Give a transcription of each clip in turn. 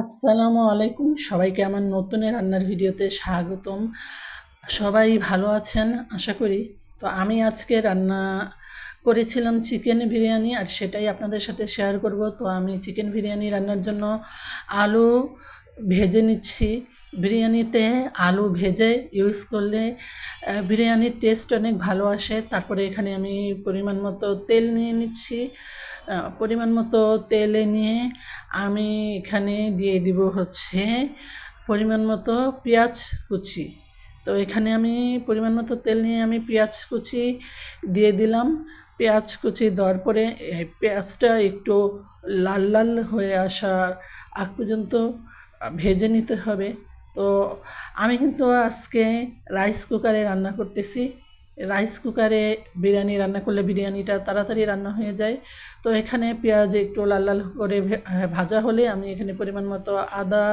আসসালামু আলাইকুম। সবাইকে আমার নতুনের রান্নার ভিডিওতে স্বাগতম। সবাই ভালো আছেন? আশা করি। তো আমি আজকে রান্না করেছিলাম চিকেন বিরিয়ানি আর সেটাই আপনাদের সাথে শেয়ার করব। তো আমি চিকেন বিরিয়ানি রান্নার জন্য আলু ভেজে নিচ্ছি। বিরিয়ানিতে আলু ভেজে ইউজ করলে বিরিয়ানির টেস্ট অনেক ভালো আসে। তারপরে এখানে আমি পরিমাণ মতো তেল নিয়ে নিচ্ছি। পরিমাণ মতো তেলে নিয়ে আমি এখানে দিয়ে দিব হচ্ছে পরিমাণ মতো পেঁয়াজ কুচি। তো এখানে আমি পরিমাণ মতো তেল নিয়ে আমি পেঁয়াজ কুচি দিয়ে দিলাম। পেঁয়াজ কুচি দেওয়ার পরে পেঁয়াজটা একটু লাল লাল হয়ে আসার আগ পর্যন্ত ভেজে নিতে হবে। তো আমি কিন্তু আজকে রাইস কুকারে রান্না করতেছি। রাইস কুকারে বিরিয়ানি রান্না করলে বিরিয়ানিটা তাড়াতাড়ি রান্না হয়ে যায়। তো এখানে পেঁয়াজ একটু লাল লাল করে হ্যাঁ, ভাজা হলে আমি এখানে পরিমাণ মতো আদা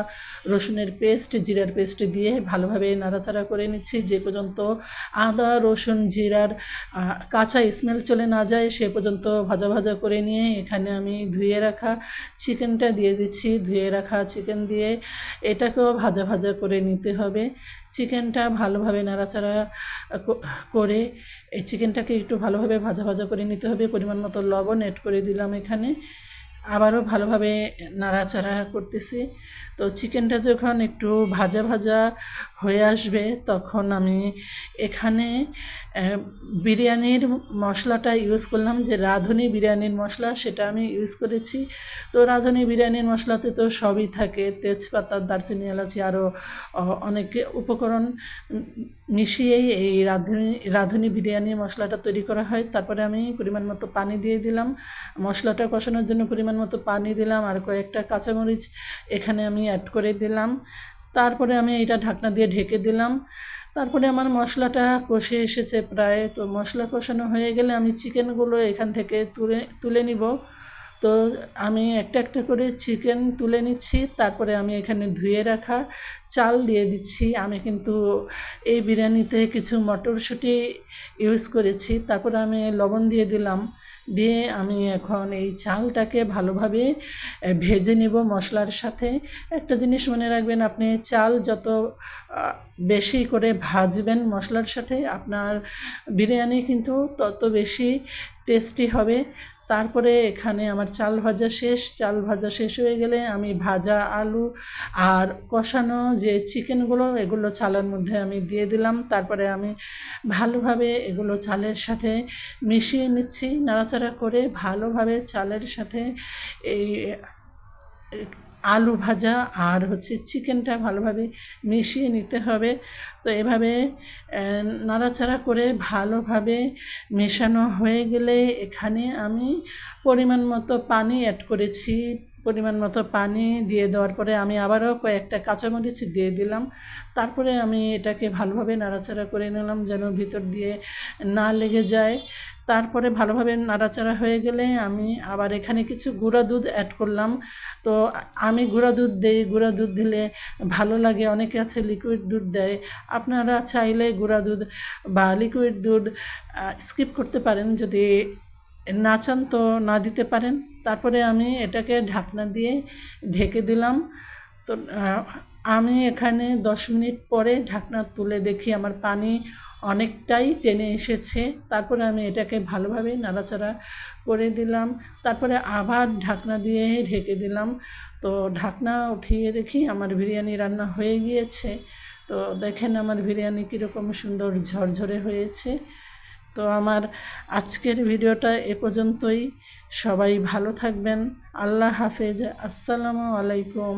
রসুনের পেস্ট জিরার পেস্ট দিয়ে ভালোভাবে নাড়াচাড়া করে নিচ্ছি। যে পর্যন্ত আদা রসুন জিরার কাঁচা স্মেল চলে না যায় সে পর্যন্ত ভাজা ভাজা করে নিয়ে এখানে আমি ধুয়ে রাখা চিকেনটা দিয়ে দিচ্ছি। ধুয়ে রাখা চিকেন দিয়ে এটাকেও ভাজা ভাজা করে নিতে হবে। চিকেনটা ভালোভাবে নাড়াচাড়া করে এই চিকেনটাকে একটু ভালোভাবে ভাজা ভাজা করে নিতে হবে। পরিমাণ মতো লবণ এড করে দিলাম এখানে। আবারও ভালোভাবে নাড়াচাড়া করতেছি। তো চিকেনটা যখন একটু ভাজা ভাজা হয়ে আসবে, তখন আমি এখানে বিরিয়ানির মশলাটা ইউজ করলাম যে রাঁধুনি বিরিয়ানির মশলা, সেটা আমি ইউজ করেছি। তো রাঁধুনি বিরিয়ানির মশলাতে তো সবই থাকে, তেজপাতা, দারচিনি, এলাচি আরও অনেক উপকরণ মিশিয়েই এই রাঁধুনি রাঁধুনি বিরিয়ানি মশলাটা তৈরি করা হয়। তারপরে আমি পরিমাণ মতো পানি দিয়ে দিলাম। মশলাটা কষানোর জন্য পরিমাণ মতো পানি দিলাম আর কয়েকটা কাঁচামরিচ এখানে আমি অ্যাড করে দিলাম। তারপরে আমি এটা ঢাকনা দিয়ে ঢেকে দিলাম। তারপরে আমার মশলাটা কষে এসেছে প্রায়। তো মশলা কষানো হয়ে গেলে আমি চিকেনগুলো এখান থেকে তুলে তুলে নিব। তো আমি একটা একটা করে চিকেন তুলে নিচ্ছি, তারপরে আমি এখানে ধুয়ে রাখা চাল দিয়ে দিচ্ছি। আমি কিন্তু এই বিরিয়ানিতে কিছু মটরশুঁটি ইউজ করেছি। তারপরে আমি লবণ দিয়ে দিলাম। দিয়ে আমি এখন এই চালটাকে ভালোভাবে ভেজে নিব মশলার সাথে। একটা জিনিস মনে রাখবেন, আপনি চাল যত বেশি করে ভাজবেন মশলার সাথে, আপনার বিরিয়ানি কিন্তু তত বেশি টেস্টি হবে। তারপরে এখানে আমার চাল ভাজা শেষ। চাল ভাজা শেষ হয়ে গেলে আমি ভাজা আলু আর কষানো যে চিকেনগুলো, এগুলো চালের মধ্যে আমি দিয়ে দিলাম। তারপরে আমি ভালোভাবে এগুলো চালের সাথে মিশিয়ে নিচ্ছি, নাড়াচাড়া করে ভালোভাবে চালের সাথে এই আলু ভাজা আর হচ্ছে চিকেনটা ভালোভাবে মিশিয়ে নিতে হবে। তো এভাবে নাড়াচাড়া করে ভালোভাবে মেশানো হয়ে গেলে এখানে আমি পরিমাণ মতো পানি অ্যাড করেছি। পরিমাণ মতো পানি দিয়ে দেওয়ার পরে আমি আবারও কয়েকটা কাঁচামরিচ দিয়ে দিলাম। তারপরে আমি এটাকে ভালোভাবে নাড়াচাড়া করে নিলাম যেন ভিতর দিয়ে না লেগে যায়। তারপরে ভালোভাবে নাড়াচাড়া হয়ে গেলে আমি আবার এখানে কিছু গুঁড়া দুধ অ্যাড করলাম। তো আমি গুঁড়া দুধ দিই, গুঁড়া দুধ দিলে ভালো লাগে, অনেকে আছে লিকুইড দুধ দেয়। আপনারা চাইলে গুঁড়া দুধ বা লিকুইড দুধ স্কিপ করতে পারেন যদি না চান তো না দিতে পারেন। তারপরে আমি এটাকে ঢাকনা দিয়ে ঢেকে দিলাম। তো আমি এখানে দশ মিনিট পরে ঢাকনা তুলে দেখি আমার পানি অনেকটাই টেনে এসেছে। তারপরে আমি এটাকে ভালোভাবে নাড়াচাড়া করে দিলাম। তারপরে আবার ঢাকনা দিয়ে ঢেকে দিলাম। তো, ঢাকনা উঠিয়ে দেখি আমার বিরিয়ানি রান্না হয়ে গিয়েছে। তো, দেখেন আমার বিরিয়ানি কীরকম সুন্দর ঝরঝরে হয়েছে। তো আমার আজকের ভিডিওটা এ পর্যন্তই। সবাই ভালো থাকবেন। আল্লাহ হাফেজ। আসসালামু আলাইকুম।